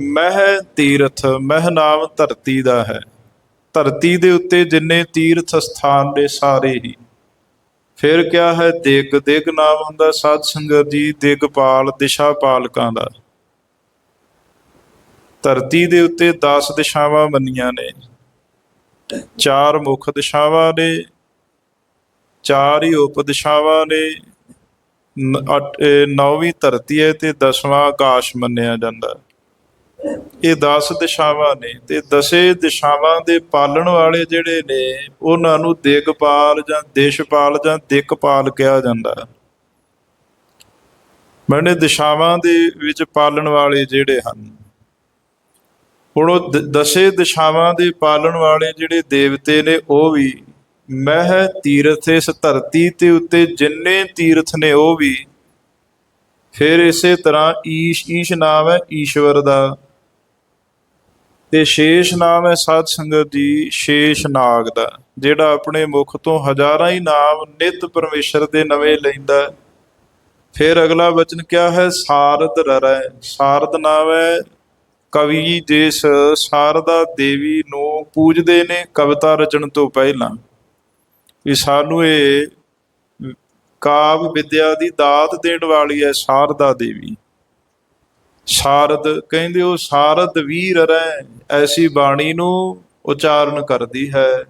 ਮਹਿ ਤੀਰਥ, ਮਹਿ ਨਾਮ ਧਰਤੀ ਦਾ ਹੈ। ਧਰਤੀ ਦੇ ਉੱਤੇ ਜਿੰਨੇ ਤੀਰਥ ਸਥਾਨ ਨੇ ਸਾਰੇ ਹੀ। ਫਿਰ ਕਿਹਾ ਹੈ? ਦਿਗ ਦਿਗ ਨਾਮ ਹੁੰਦਾ ਸਾਧ ਸੰਗਤ ਜੀ ਦਿਗਪਾਲ ਦਿਸ਼ਾ ਪਾਲਕਾਂ ਦਾ। ਧਰਤੀ ਦੇ ਉੱਤੇ 10 ਦਿਸ਼ਾਵਾਂ ਮੰਨੀਆਂ ਨੇ। ਚਾਰ ਮੁੱਖ ਦਿਸ਼ਾਵਾਂ ਨੇ, ਚਾਰ ਹੀ ਉਪ ਦਿਸ਼ਾਵਾਂ ਨੇ। ਨ- ਨੌਵੀਂ ਧਰਤੀ ਹੈ ਤੇ ਦਸਵਾਂ ਆਕਾਸ਼ ਮੰਨਿਆ ਜਾਂਦਾ। ਇਹ 10 ਦਿਸ਼ਾਵਾਂ ਨੇ ਤੇ ਦਸੇ ਦਿਸ਼ਾਵਾਂ ਦੇ ਪਾਲਣ ਵਾਲੇ ਜਿਹੜੇ ਨੇ, ਉਹਨਾਂ ਨੂੰ ਦਿਗਪਾਲ ਜਾਂ ਦੇਸ਼ਪਾਲ ਜਾਂ ਦਿਕਪਾਲ ਕਿਹਾ ਜਾਂਦਾ ਮੈਨੇ ਦਿਸ਼ਾਵਾਂ ਦੇ ਵਿੱਚ ਪਾਲਣ ਵਾਲੇ ਜਿਹੜੇ ਹਨ, ਹੁਣ ਉਹ ਦਸੇ ਦਿਸ਼ਾਵਾਂ ਦੇ ਪਾਲਣ ਵਾਲੇ ਜਿਹੜੇ ਦੇਵਤੇ ਨੇ, ਉਹ ਵੀ ਮਹਿ ਤੀਰਥ ਇਸ ਧਰਤੀ ਤੇ ਉੱਤੇ ਜਿੰਨੇ ਤੀਰਥ ਨੇ, ਉਹ ਵੀ ਫਿਰ ਇਸੇ ਤਰ੍ਹਾਂ ਈਸ਼ ਈਸ਼ ਨਾਮ ਹੈ ਈਸ਼ਵਰ ਦਾ। ਤੇ ਸ਼ੇਸ਼ ਨਾਮ ਹੈ ਸਾਧ ਸੰਗਤ ਜੀ, ਸ਼ੇਸ਼ ਨਾਗ ਦਾ, ਜਿਹੜਾ ਆਪਣੇ ਮੁਖ ਤੋਂ ਹਜ਼ਾਰਾਂ ਹੀ ਨਾਮ ਨਿਤ ਪਰਮੇਸ਼ਰ ਦੇ ਨਵੇਂ ਲੈਂਦਾ ਫਿਰ ਅਗਲਾ ਵਚਨ ਕਿਹਾ ਹੈ? ਸਾਰਦ ਰਰੈ, ਸਾਰਦ ਨਾਮ ਹੈ ਕਵੀ ਜਿਸ ਸਾਰਦਾ ਦੇਵੀ ਨੂੰ ਪੂਜਦੇ ਨੇ ਕਵਿਤਾ ਰਚਣ ਤੋਂ ਪਹਿਲਾਂ। ਵੀ ਸਾਨੂੰ ਇਹ ਕਾਵ ਵਿਦਿਆ ਦੀ ਦਾਤ ਦੇਣ ਵਾਲੀ ਹੈ ਸਾਰਦਾ ਦੇਵੀ। ਸਾਰਦ ਕਹਿੰਦੇ ਉਹ ਸਾਰਦ ਵੀਰ ਰਹਿ ਐਸੀ ਬਾਣੀ ਨੂੰ ਉਚਾਰਨ ਕਰਦੀ ਹੈ।